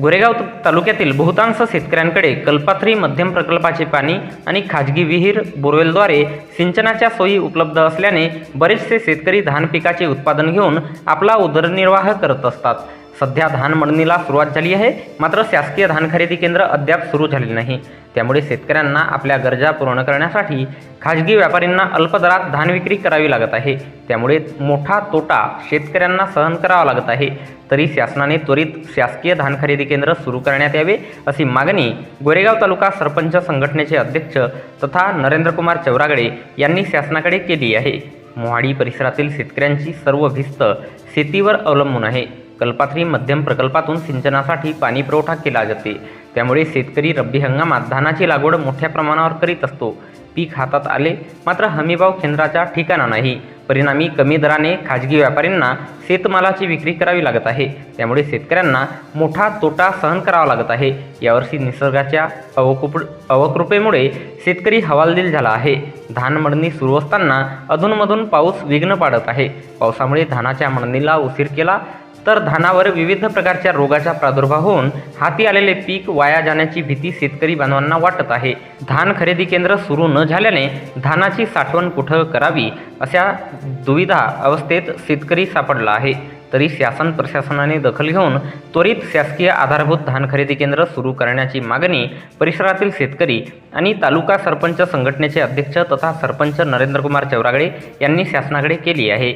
गोरेगाव तालुक्यातील बहुतांश शेतकऱ्यांकडे कल्पाथरी मध्यम प्रकल्पाचे पाणी आणि खाजगी विहीर बोरवेलद्वारे सिंचनाच्या सोयी उपलब्ध असल्याने बरेचसे शेतकरी धान पिकाचे उत्पादन घेऊन आपला उदरनिर्वाह करत असतात. सध्या धान मळणीला सुरुवात झाली आहे. मात्र शासकीय धान खरेदी केंद्र अद्याप सुरू झालेले नाही. त्यामुळे शेतकऱ्यांना आपल्या गरजा पूर्ण करण्यासाठी खाजगी व्यापाऱ्यांना अल्प दरात धान विक्री करावी लागत आहे. त्यामुळे मोठा तोटा शेतकऱ्यांना सहन करावा लागत आहे. तरी शासनाने त्वरित शासकीय धान खरेदी केंद्र सुरू करण्यात यावे अशी मागणी गोरेगाव तालुका सरपंच संघटनेचे अध्यक्ष तथा नरेंद्रकुमार चौरागडे यांनी शासनाकडे केली आहे. मोहाडी परिसरातील शेतकऱ्यांची सर्व भिस्त शेतीवर अवलंबून आहे. कल्पाथरी मध्यम प्रकल्पातून सिंचनासाठी पाणी पुरवठा केला जाते. त्यामुळे शेतकरी रब्बी हंगामात धानाची लागवड मोठ्या प्रमाणावर करीत असतो. पीक हातात आले मात्र हमीभाव केंद्राच्या ठिकाणा नाही. परिणामी कमी दराने खाजगी व्यापाऱ्यांना शेतमालाची विक्री करावी लागत आहे. त्यामुळे शेतकऱ्यांना मोठा तोटा सहन करावा लागत आहे. यावर्षी निसर्गाच्या अवकुप अवकृपेमुळे शेतकरी हवालदिल झाला आहे. धान मळणी सुरू असताना अधूनमधून पाऊस विघ्न पाडत आहे. पावसामुळे धानाच्या मळणीला उशीर केला तर धानावर विविध प्रकारच्या रोगाचा प्रादुर्भाव होऊन हाती आलेले पीक वाया जाण्याची भीती शेतकरी बांधवांना वाटत आहे. धान खरेदी केंद्र सुरू न झाल्याने धानाची साठवण कुठं करावी अशा दुविधा अवस्थेत शेतकरी सापडला आहे. तरी शासन प्रशासनाने दखल घेऊन त्वरित शासकीय आधारभूत धान खरेदी केंद्र सुरू करण्याची मागणी परिसरातील शेतकरी आणि तालुका सरपंच संघटनेचे अध्यक्ष तथा सरपंच नरेंद्रकुमार चौरागडे यांनी शासनाकडे केली आहे.